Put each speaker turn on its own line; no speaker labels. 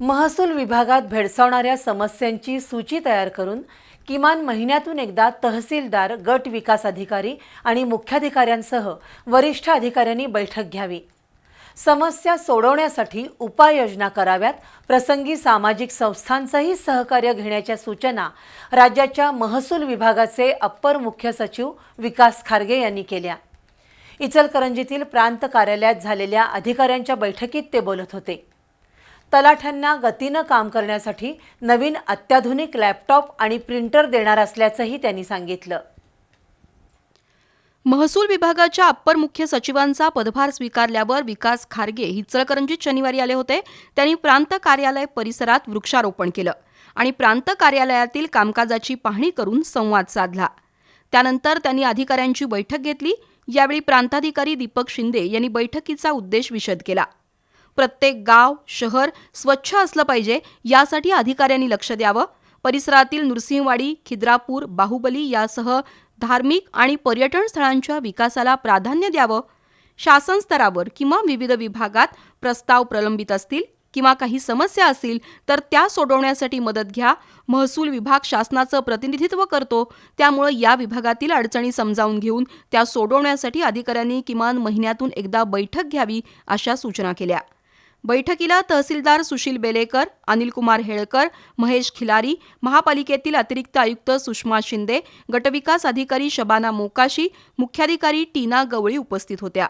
महसूल विभागात भेडसावणाऱ्या समस्यांची सूची तयार करून किमान महिन्यातून एकदा तहसीलदार गट विकास अधिकारी आणि मुख्याधिकाऱ्यांसह वरिष्ठ अधिकाऱ्यांनी बैठक घ्यावी. समस्या सोडवण्यासाठी उपाययोजना कराव्यात प्रसंगी सामाजिक संस्थांचंही सहकार्य घेण्याच्या सूचना राज्याच्या महसूल विभागाचे अप्पर मुख्य सचिव विकास खारगे यांनी केल्या. इचलकरंजीतील प्रांत कार्यालयात झालेल्या अधिकाऱ्यांच्या बैठकीत ते बोलत होते. तलाठ्यांना गतीनं काम करण्यासाठी नवीन अत्याधुनिक लॅपटॉप आणि प्रिंटर देणार असल्याचंही त्यांनी सांगितलं.
महसूल विभागाच्या अप्पर मुख्य सचिवांचा पदभार स्वीकारल्यावर विकास खारगे हिचलकरंजीत शनिवारी आले होते. त्यांनी प्रांत कार्यालय परिसरात वृक्षारोपण केलं आणि प्रांत कार्यालयातील कामकाजाची पाहणी करून संवाद साधला. त्यानंतर त्यांनी अधिकाऱ्यांची बैठक घेतली. यावेळी प्रांताधिकारी दीपक शिंदे यांनी बैठकीचा उद्देश विशद केला. प्रत्येक गाव शहर स्वच्छ असलं पाहिजे यासाठी अधिकाऱ्यांनी लक्ष द्यावं. परिसरातील नृसिंहवाडी खिद्रापूर बाहुबली यासह धार्मिक आणि पर्यटन स्थळांच्या विकासाला प्राधान्य द्यावं. शासन स्तरावर किंवा विविध विभागात प्रस्ताव प्रलंबित असतील किंवा काही समस्या असतील तर त्या सोडवण्यासाठी मदत घ्या. महसूल विभाग शासनाचं प्रतिनिधित्व करतो. त्यामुळे या विभागातील अडचणी समजावून घेऊन त्या सोडवण्यासाठी अधिकाऱ्यांनी किमान महिन्यातून एकदा बैठक घ्यावी अशा सूचना केल्या. बैठकीला तहसीलदार सुशील बेलेकर अनिलकुमार हेळकर महेश खिलारी महापालिकेतील अतिरिक्त आयुक्त सुषमा शिंदे गटविकास अधिकारी शबाना मोकाशी मुख्याधिकारी टीना गवळी उपस्थित होत्या.